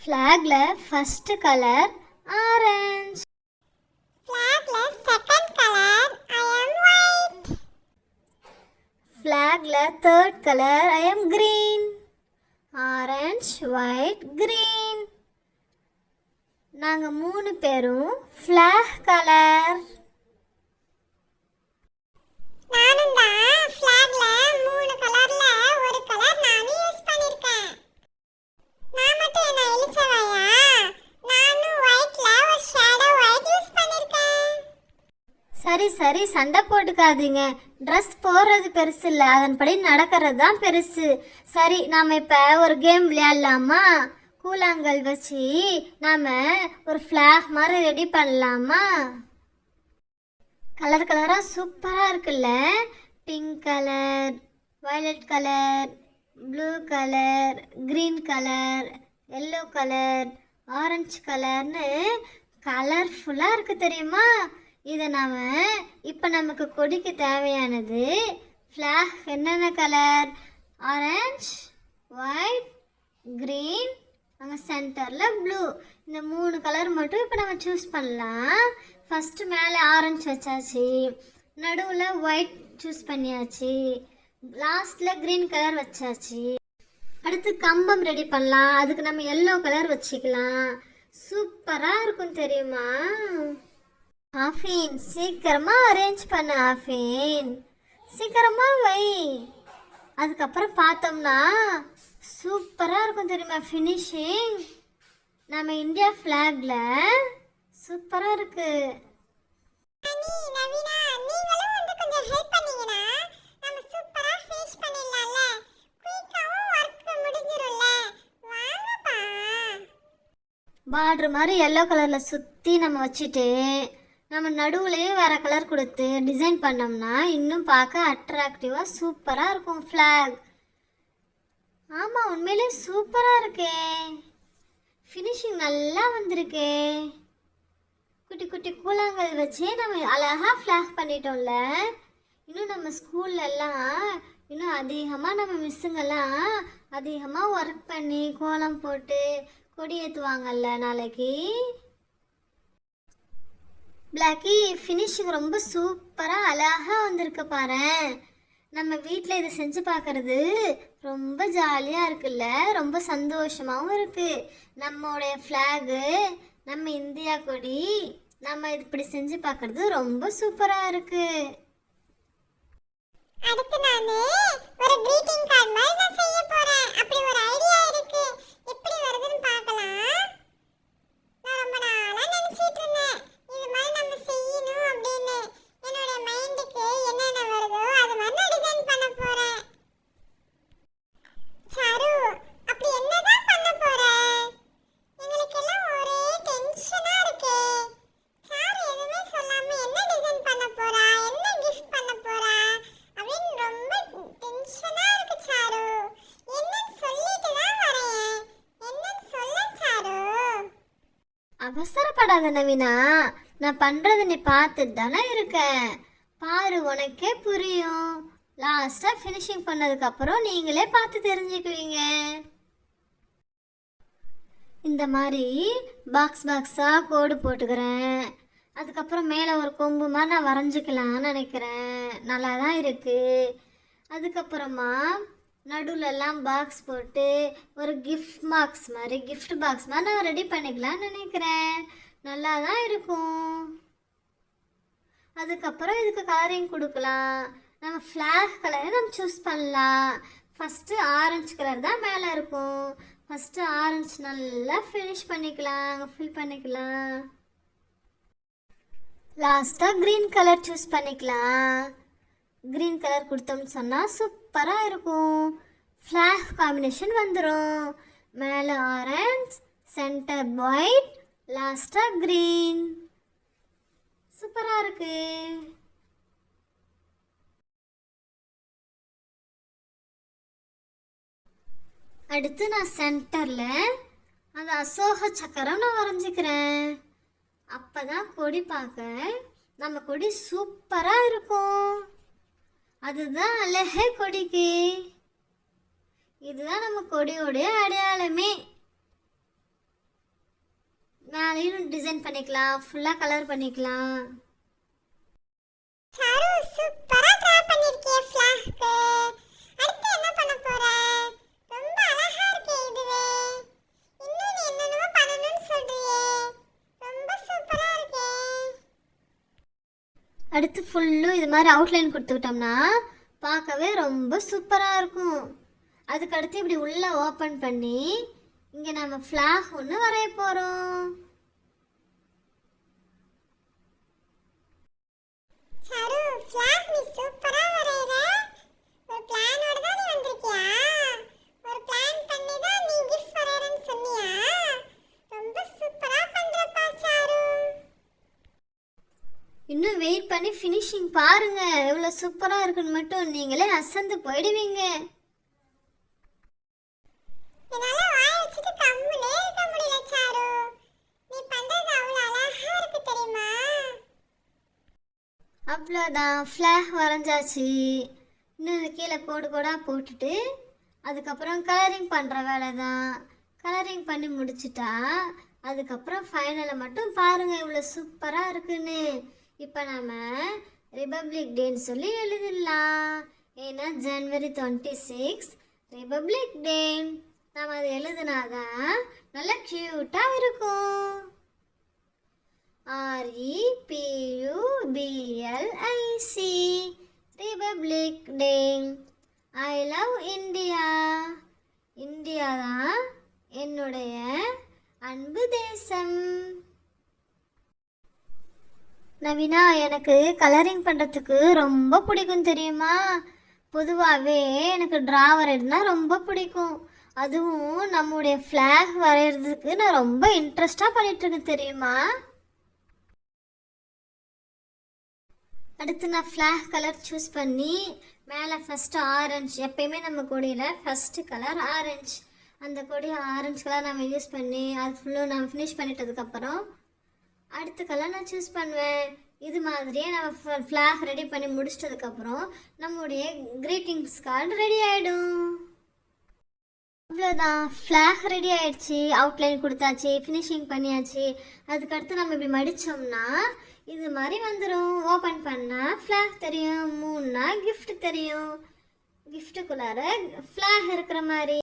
ஃப்ளாக்ல first colour orange ஃப்ளாக்ல second colour I am white ஃப்ளாக்ல third colour I am green. Orange white green. நாங்கள் மூணு பேரும் flag colour நானும் தான் ஃப்ளாக்ல மூணு கலர்ல ஒரு கலர் நானும் யூஸ் பண்ணிருக்கேன் நான் மட்டும் என்ன இழிச்சவையா நானும் ஒயிட்ல ஒரு ஷேடோ ஒயிட் யூஸ் பண்ணிருக்கேன் சரி சண்டை போட்டுக்காதீங்க. ட்ரெஸ் போடுறது பெருசு இல்லை. அதன்படி நடக்கிறது தான் பெருசு. சரி நாம் இப்போ ஒரு கேம் விளையாடலாமா? கூழாங்கல் வச்சு நாம் ஒரு ஃப்ளாக் மாதிரி ரெடி பண்ணலாமா? கலர் கலராக சூப்பராக இருக்குல்ல. Pink colour violet colour blue colour green colour yellow colour orange கலர்னு கலர்ஃபுல்லாக இருக்குது தெரியுமா? இதை நாம் இப்போ நமக்கு கொடிக்கு தேவையானது ஃப்ளாக் என்னென்ன கலர் ஆரஞ்ச் ஒயிட் க்ரீன் அங்கே சென்டரில் ப்ளூ இந்த மூணு கலர் மட்டும் இப்போ நம்ம சூஸ் பண்ணலாம். ஃபஸ்ட்டு மேலே ஆரஞ்சு வச்சாச்சு. நடுவில் ஒயிட் சூஸ் பண்ணியாச்சு. லாஸ்ட்டில் க்ரீன் கலர் வச்சாச்சு. அடுத்து கம்பம் ரெடி பண்ணலாம். அதுக்கு நம்ம எல்லோ கலர் வச்சுக்கலாம். சூப்பராக இருக்கும் தெரியுமா? ஆஃபீன். சீக்கிரமா அரேஞ்ச் பண்ண ஆஃபீன். சீக்கிரமா வை. அதுக்கப்புறம் பார்த்தோம்னா சூப்பராக இருக்கும் தெரியுமா ஃபினிஷிங் நம்ம இந்தியா ஃப்ளாக்ல சூப்பராக இருக்கு. பார்டர் மாதிரி எல்லோ கலரில் சுற்றி நம்ம வச்சுட்டு நம்ம நடுவுலையே வேறு கலர் கொடுத்து டிசைன் பண்ணோம்னா இன்னும் பார்க்க அட்ராக்டிவாக சூப்பராக இருக்கும் ஃப்ளாக் ஆமாம் உண்மையிலே சூப்பராக இருக்கே. ஃபினிஷிங் நல்லா வந்திருக்கே. குட்டி குட்டி கூழாங்கல் வச்சே நம்ம அழகாக ஃப்ளாக் பண்ணிட்டோம்ல. இன்னும் நம்ம ஸ்கூல்ல எல்லாம் இன்னும் அதிகமாக நம்ம மிஸ்ஸுங்கெல்லாம் அதிகமாக ஒர்க் பண்ணி கோலம் போட்டு கொடி ஏற்றுவாங்கல்ல நாளைக்கு? பிளாக்கி ஃபினிஷிங் ரொம்ப சூப்பராக அழகாக வந்திருக்கு பாரு நம்ம வீட்டில் இதை செஞ்சு பார்க்கறது ரொம்ப ஜாலியாக இருக்குல்ல? ரொம்ப சந்தோஷமாகவும் இருக்குது நம்மளுடைய ஃப்ளாகு நம்ம இந்தியா கொடி நம்ம இப்படி செஞ்சு பார்க்கறது ரொம்ப சூப்பராக இருக்குது அடுத்து நானு ஒரு greeting கார்டு மாதிரி நான் செய்ய போறேன் அப்படி ஒரு ஐடியா இருக்கு எப்படி வருதுன்னு பார்க்கலாம் நான் ரொம்ப நாளா நினைச்சிட்டு இருந்தேன் இது மாதிரி நம்ம செய்யணும் அப்படின்னு என்னோட மைண்டுக்கு என்னென்ன வருதோ அது மாதிரி நான் டிசைன் பண்ண போறேன் சாரு அப்படி என்னதான் பண்ண போற எங்களுக்கெல்லாம் ஒரே டென்ஷனா இருக்கே சார் எதுவுமே சொல்லாம என்ன டிசைன் பண்ண போறா என்ன கிஃப்ட் பண்ண போறா அப்படின்னு ரொம்ப டென்ஷனா இருக்கு சாரு என்னன்னு சொல்லிட்டு தான் வரேன் என்னன்னு சொல்ல சாரு அவசரப்படாத நவீனா. நான் பண்ணுறது நீ பார்த்துட்டு தானே இருக்க. பாரு உனக்கே புரியும். லாஸ்ட்டாக ஃபினிஷிங் பண்ணதுக்கப்புறம் நீங்களே பார்த்து தெரிஞ்சுக்குவீங்க. இந்த மாதிரி பாக்ஸ் பாக்ஸாக கோடு போட்டுக்கிறேன். அதுக்கப்புறம் மேலே ஒரு கொம்பு மாதிரி நான் வரைஞ்சிக்கலாம்னு நினைக்கிறேன். நல்லா தான் இருக்குது அதுக்கப்புறமா நடுவுலலாம் பாக்ஸ் போட்டு ஒரு கிஃப்ட் பாக்ஸ் மாதிரி கிஃப்ட் பாக்ஸ் மாதிரி நான் ரெடி பண்ணிக்கலாம்னு நினைக்கிறேன். நல்லா தான் இருக்கும். அதுக்கப்புறம் இதுக்கு கலரிங் கொடுக்கலாம். நம்ம ஃப்ளாக் கலரை நம்ம சூஸ் பண்ணலாம். ஃபஸ்ட்டு ஆரஞ்சு கலர் தான் மேலே இருக்கும். ஃபஸ்ட்டு ஆரஞ்சு நல்லா ஃபினிஷ் பண்ணிக்கலாம். ஃபில் பண்ணிக்கலாம். லாஸ்ட்டாக க்ரீன் கலர் சூஸ் பண்ணிக்கலாம். க்ரீன் கலர் கொடுத்தோம்னு சொன்னால் சூப்பராக இருக்கும். ஃப்ளாக் காம்பினேஷன் வந்துடும் மேலே ஆரஞ்ச் சென்டர் ஒயிட் லாஸ்ட்டாக க்ரீன் சூப்பராக இருக்கு. அடுத்து நான் சென்டரில் அந்த அசோக சக்கரம் நான் வரைஞ்சிக்கிறேன். அப்போ தான் கொடி பார்க்க நம்ம கொடி சூப்பராக இருக்கும். அதுதான் அழகே கொடிக்கு. இதுதான் நம்ம கொடியோடைய அடையாளமே. டிசைன் பண்ணிக்கலாம். ஃபுல்லாக கலர் பண்ணிக்கலாம். சாரு சூப்பரா டிரா பண்ணிருக்கியே ஃபிளாஷ்க்கு அடுத்து என்ன பண்ண போற? ரொம்ப அழகா இருக்கே இதுவே. இன்னும் நீ என்னென்னமோ பண்ணணும்னு சொல்றியே. ரொம்ப சூப்பரா இருக்கே. அடுத்து ஃபுல்லும் இது மாதிரி அவுட்லைன் கொடுத்துக்கிட்டோம்னா பார்க்கவே ரொம்ப சூப்பராக இருக்கும். அதுக்கு அடுத்து இப்படி உள்ளே ஓப்பன் பண்ணி இங்கே நம்ம ஃப்ளாக் ஒன்று வரைய போகிறோம் சாரு ஃபிளாஷ் நீ சூப்பரா வரையற. ஒரு பிளானோட தான் நீ வந்திருக்கியா? ஒரு பிளான் பண்ணி தான் நீ கிஃப்ட் வரையறன்னு சொன்னியா? ரொம்ப சூப்பரா பண்றப்பா சாரு. இன்னும் வெயிட் பண்ணி ஃபினிஷிங் பாருங்க. எவ்வளோ சூப்பராக இருக்குன்னு மட்டும் நீங்களே அசந்து போயிடுவீங்க என்னால வாய வச்சுட்டு கம்முனே இருக்க முடியல சாரு நீ பண்றது அவ்வளவு அழகா இருக்கு தெரியுமா அவ்வளோதான். ஃப்ளாக் வரைஞ்சாச்சு. இன்னும் கீழே கோடு கோடாக போட்டுட்டு அதுக்கப்புறம் கலரிங் பண்ணுற வேலை தான் கலரிங் பண்ணி முடிச்சிட்டா அதுக்கப்புறம் ஃபைனலை மட்டும் பாருங்கள் இவ்வளோ சூப்பராக இருக்குன்னு. இப்போ நம்ம ரிபப்ளிக் டேன்னு சொல்லி எழுதிடலாம். ஏன்னா ஜனவரி டுவெண்ட்டி சிக்ஸ் ரிபப்ளிக் டே நம்ம அதை எழுதுனாதான் நல்லா க்யூட்டாக இருக்கும். ஆர்இபியூபிஎல்ஐசி republic day I love India India தான் என்னுடைய அன்பு தேசம். நவீனா எனக்கு கலரிங் பண்ணுறதுக்கு ரொம்ப பிடிக்கும் தெரியுமா? பொதுவாகவே எனக்கு ட்ரா வரையிறதுனா ரொம்ப பிடிக்கும். அதுவும் நம்முடைய ஃப்ளாக் வரைகிறதுக்கு நான் ரொம்ப இன்ட்ரெஸ்டாக பண்ணிகிட்ருக்கேன் தெரியுமா? அடுத்து நான் ஃப்ளாக் கலர் சூஸ் பண்ணி மேலே ஃபஸ்ட்டு ஆரஞ்சு எப்பயுமே நம்ம கொடியில் ஃபஸ்ட்டு கலர் ஆரஞ்சு அந்த கொடி ஆரஞ்சு கலர் நம்ம யூஸ் பண்ணி அது ஃபுல்லும் நம்ம ஃபினிஷ் பண்ணிட்டதுக்கப்புறம் அடுத்த கலர் நான் சூஸ் பண்ணுவேன். இது மாதிரியே நம்ம ஃப்ளாக் ரெடி பண்ணி முடிச்சிட்டதுக்கப்புறம் நம்முடைய க்ரீட்டிங்ஸ் கார்டு ரெடி ஆகிடும் அவ்வளோதான் ஃப்ளாக் ரெடி ஆயிடுச்சு அவுட்லைன் கொடுத்தாச்சு ஃபினிஷிங் பண்ணியாச்சு. அதுக்கடுத்து நம்ம இப்படி மடித்தோம்னா இது மாதிரி வந்துடும் ஓப்பன் பண்ணால் ஃப்ளாக் தெரியும். மூணுனா கிஃப்ட் தெரியும். கிஃப்ட்டுக்குள்ளார ஃப்ளாக் இருக்கிற மாதிரி.